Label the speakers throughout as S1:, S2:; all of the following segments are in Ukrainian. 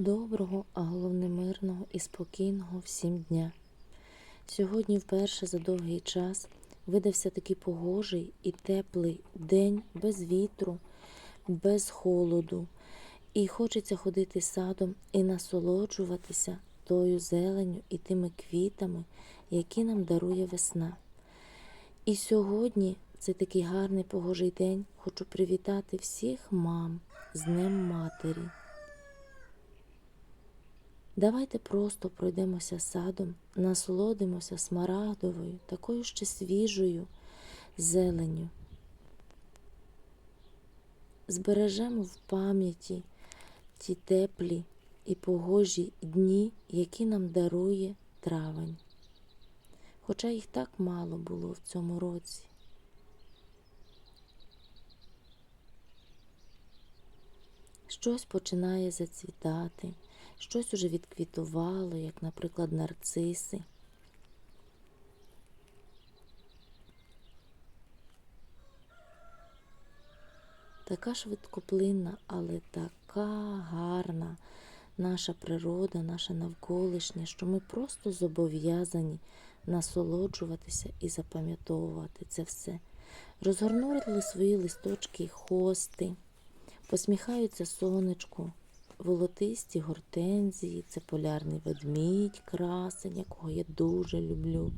S1: Доброго, а головне мирного і спокійного всім дня. Сьогодні вперше за довгий час видався такий погожий і теплий день без вітру, без холоду. І хочеться ходити садом і насолоджуватися тою зеленю і тими квітами, які нам дарує весна. І сьогодні це такий гарний погожий день. Хочу привітати всіх мам з Днем Матері. Давайте просто пройдемося садом, насолодимося смарагдовою, такою ще свіжою зеленю. Збережемо в пам'яті ті теплі і погожі дні, які нам дарує травень. Хоча їх так мало було в цьому році. Щось починає зацвітати, щось уже відквітувало, як, наприклад, нарциси. Така швидкоплинна, але така гарна наша природа, наша навколишня, що ми просто зобов'язані насолоджуватися і запам'ятовувати це все. Розгорнули свої листочки хости, посміхаються сонечку, волотисті гортензії, це полярний ведмідь, красень, якого я дуже люблю.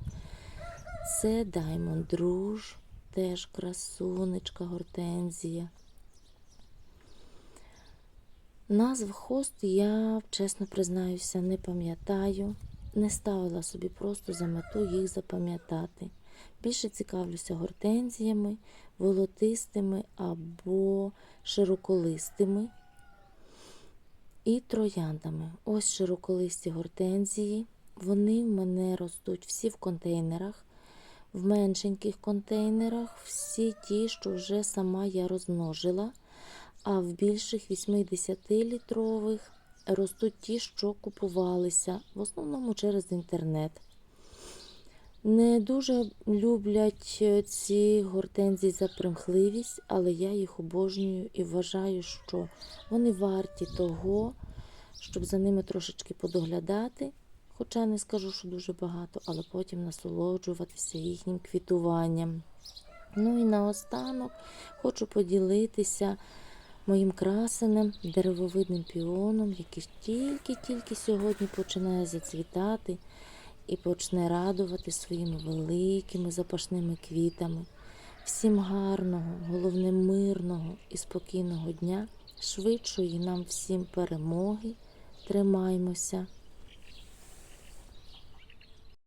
S1: Це Даймонд Друж, теж красунечка гортензія. Назв хост я, чесно признаюся, не пам'ятаю. Не ставила собі просто за мету їх запам'ятати. Більше цікавлюся гортензіями, волотистими або широколистими і трояндами. Ось широколисті гортензії. Вони в мене ростуть всі в контейнерах, в меншеньких контейнерах, всі ті, що вже сама я розмножила. А в більших 80-літрових ростуть ті, що купувалися, в основному через інтернет. Не дуже люблять ці гортензії за примхливість, але я їх обожнюю і вважаю, що вони варті того, щоб за ними трошечки подоглядати. Хоча не скажу, що дуже багато, але потім насолоджуватися їхнім квітуванням. Ну і наостанок хочу поділитися моїм красеним деревовидним піоном, який тільки-тільки сьогодні починає зацвітати і почне радувати своїми великими запашними квітами. Всім гарного, головне мирного і спокійного дня, швидшої нам всім перемоги. Тримаймося.